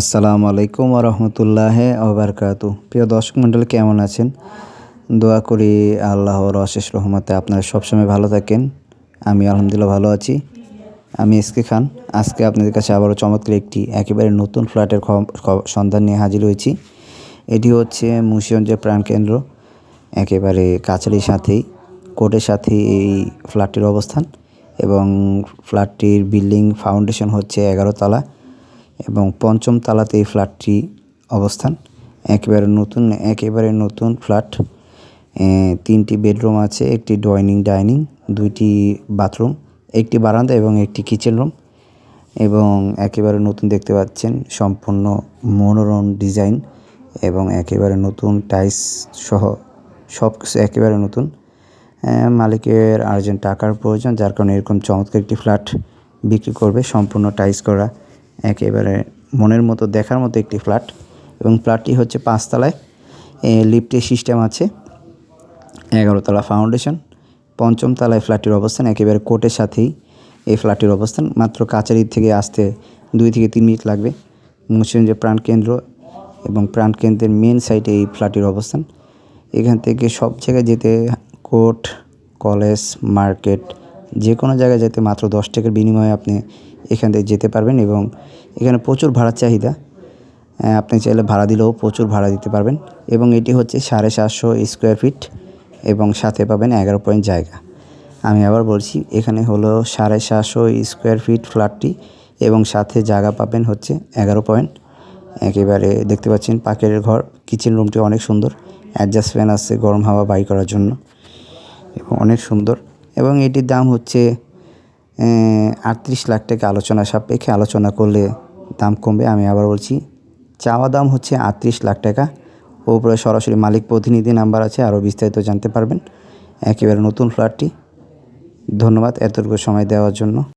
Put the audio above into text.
আসসালামু আলাইকুম রহমতুল্লাহ ওবরকাতু প্রিয় দর্শক মণ্ডলী, কেমন আছেন? দোয়া করি আল্লাহর অশেষ রহমতে আপনারা সবসময় ভালো থাকেন। আমি আলহামদুলিল্লাহ ভালো আছি। আমি এসকে খান। আজকে আপনাদের কাছে আবারও চমৎকার একটি একেবারে নতুন ফ্ল্যাটের সন্ধান নিয়ে হাজির হয়েছি। এটি হচ্ছে মুন্সিগঞ্জের প্রাণকেন্দ্র একেবারে কাছারির সাথেই, কোর্টের সাথে এই ফ্ল্যাটটির অবস্থান এবং ফ্ল্যাটটির বিল্ডিং ফাউন্ডেশন হচ্ছে এগারো তলা। এবং পঞ্চম তালাতে এই ফ্ল্যাটটি অবস্থান। একেবারে নতুন একেবারে নতুন ফ্ল্যাট। তিনটি বেডরুম আছে, একটি ড্রয়িং ডাইনিং, দুইটি বাথরুম, একটি বারান্দা এবং একটি কিচেন রুম। এবং একেবারে নতুন দেখতে পাচ্ছেন, সম্পূর্ণ মনোরম ডিজাইন এবং একেবারে নতুন টাইস সহ সব কিছু একেবারে নতুন। মালিকের আর্জেন্ট টাকার প্রয়োজন, যার কারণে এরকম চমৎকার একটি ফ্ল্যাট বিক্রি করবে, সম্পূর্ণ টাইস করা। একেবারে মনের মতো, দেখার মতো একটি ফ্ল্যাট এবং ফ্ল্যাটটি হচ্ছে পাঁচতলায়। লিফটের সিস্টেম আছে, এগারোতলা ফাউন্ডেশন। পঞ্চম তলায় ফ্ল্যাটটির অবস্থান, একেবারে কোর্টের সাথেই এই ফ্ল্যাটটির অবস্থান। মাত্র কাচারি থেকে আসতে দুই থেকে তিন মিনিট লাগবে। মুন্সিগঞ্জের প্রাণকেন্দ্র এবং প্রাণকেন্দ্রের মেন সাইটে এই ফ্ল্যাটটির অবস্থান। এখান থেকে সব জায়গায় যেতে কোর্ট, কলেজ, মার্কেট যে কোনো জায়গায় যেতে মাত্র দশ টাকার বিনিময়ে আপনি এখান থেকে যেতে পারবেন এবং এখানে প্রচুর ভাড়ার চাহিদা। আপনি চাইলে ভাড়া দিলেও প্রচুর ভাড়া দিতে পারবেন এবং এটি হচ্ছে সাড়ে সাতশো স্কোয়ার ফিট এবং সাথে পাবেন এগারো পয়েন্ট জায়গা। আমি আবার বলছি, এখানে হলো সাড়ে সাতশো স্কোয়ার ফিট ফ্ল্যাটটি এবং সাথে জায়গা পাবেন হচ্ছে এগারো পয়েন্ট। একেবারে দেখতে পাচ্ছেন পাকের ঘর, কিচেন রুমটি অনেক সুন্দর অ্যাডজাস্ট ফ্যান আছে গরম হাওয়া বাই করার জন্য এবং অনেক সুন্দর। এবং এটির দাম হচ্ছে আটত্রিশ লাখ টাকা আলোচনা সাপেক্ষে আলোচনা করলে দাম কমবে, আমি আবার বলছি। চাওয়া দাম হচ্ছে আটত্রিশ লাখ টাকা। ওপরে সরাসরি মালিক প্রতিনিধি নাম্বার আছে, আরও বিস্তারিত জানতে পারবেন। একেবারে নতুন ফ্ল্যাটটি। ধন্যবাদ এতটুকু সময় দেওয়ার জন্য।